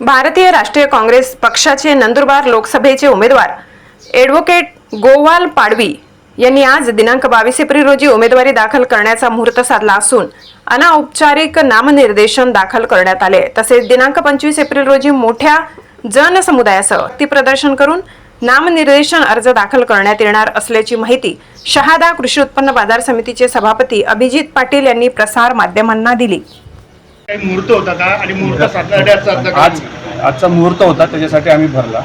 भारतीय राष्ट्रीय काँग्रेस पक्षाचे नंदुरबार लोकसभेचे उमेदवार ॲडव्होकेट गोवाल पाडवी यांनी आज दिनांक बावीस एप्रिल रोजी उमेदवारी दाखल करण्याचा मुहूर्त साधला असून अनौपचारिक नामनिर्देशन दाखल करण्यात आले. तसेच दिनांक पंचवीस एप्रिल रोजी मोठ्या जनसमुदायासह ती प्रदर्शन करून नामनिर्देशन अर्ज दाखल करण्यात येणार असल्याची माहिती शहादा कृषी उत्पन्न बाजार समितीचे सभापती अभिजित पाटील यांनी प्रसार माध्यमांना दिली. काही मुहूर्त होता का? आणि मुहूर्त? आज आजचा मुहूर्त होता त्याच्यासाठी आम्ही भरला.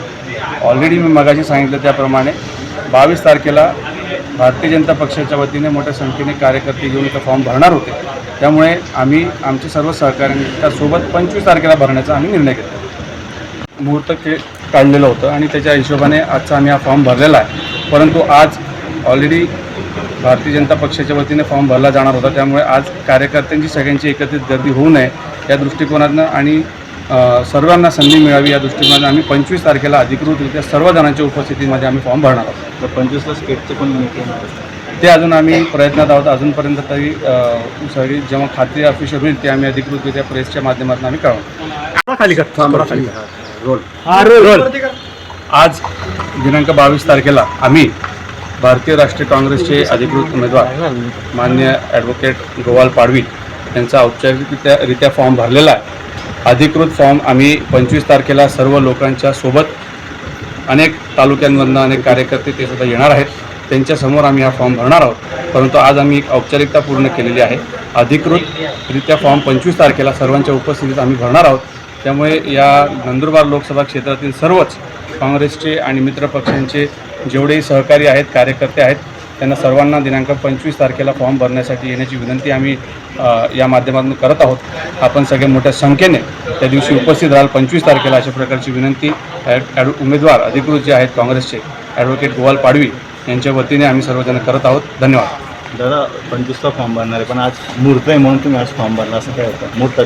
ऑलरेडी मी मगाशी सांगितलं त्याप्रमाणे. बावीस तारखेला भारतीय जनता पक्षाच्या वतीने मोठ्या संख्येने कार्यकर्ते घेऊन इथं फॉर्म भरणार होते. त्यामुळे आम्ही आमचे सर्व सहकाऱ्यांच्या सोबत पंचवीस तारखेला भरण्याचा आम्ही निर्णय घेतला. मुहूर्त के काढलेलं होतं आणि त्याच्या हिशोबाने आजचा आम्ही हा फॉर्म भरलेला आहे. परंतु आज ऑलरेडी भारतीय जनता पक्षाच्या वतीने फॉर्म भरला जाणार होता. त्यामुळे आज कार्यकर्त्यांची सगळ्यांची एकत्रित गर्दी होऊ नये या दृष्टिकोनातनं आणि सर्वांना संधी मिळावी या दृष्टिकोनातून आम्ही पंचवीस तारखेला अधिकृतरित्या सर्व जणांच्या उपस्थितीमध्ये आम्ही फॉर्म भरणार आहोत. तर पंचवीसला स्टेटचे पण. ते अजून आम्ही प्रयत्नात आहोत. अजूनपर्यंत तरी सगळी जेव्हा खात्री ऑफिशियल होईल ते आम्ही अधिकृतरित्या प्रेसच्या माध्यमातून आम्ही कळवू थोडा खाली रोल. आज दिनांक बावीस तारखेला आम्ही भारतीय राष्ट्रीय काँग्रेसचे अधिकृत उमेदवार मान्य ॲडव्होकेट गोवाल पाडवी यांचा औपचारिकरित्या रित्या फॉर्म भरलेला आहे. अधिकृत फॉर्म आम्ही पंचवीस तारखेला सर्व लोकांच्या सोबत अनेक तालुक्यांमधनं अनेक कार्यकर्ते ते सुद्धा येणार आहेत. त्यांच्यासमोर आम्ही हा फॉर्म भरणार आहोत. परंतु आज आम्ही एक औपचारिकता पूर्ण केलेली आहे. अधिकृतरित्या फॉर्म पंचवीस तारखेला सर्वांच्या उपस्थितीत आम्ही भरणार आहोत. त्यामुळे या नंदुरबार लोकसभा क्षेत्रातील सर्वच काँग्रेसचे आणि मित्रपक्षांचे जेवढेही सहकारी आहेत कार्यकर्ते आहेत त्यांना सर्वांना दिनांक पंचवीस तारखेला फॉर्म भरण्यासाठी येण्याची विनंती आम्ही या माध्यमातून करत आहोत. आपण सगळे मोठ्या संख्येने त्या दिवशी उपस्थित राहाल. पंचवीस तारखेला अशा प्रकारची विनंती ॲड उमेदवार अधिकृत जे आहेत काँग्रेसचे ॲडव्होकेट गोवाल पाडवी यांच्या वतीने आम्ही सर्वजण करत आहोत. धन्यवाद. दादा पंचवीसचा फॉर्म भरणार आहे पण आज मुहूर्त आहे म्हणून तुम्ही आज फॉर्म भरला असं काय होतं? मुहूर्ताच्या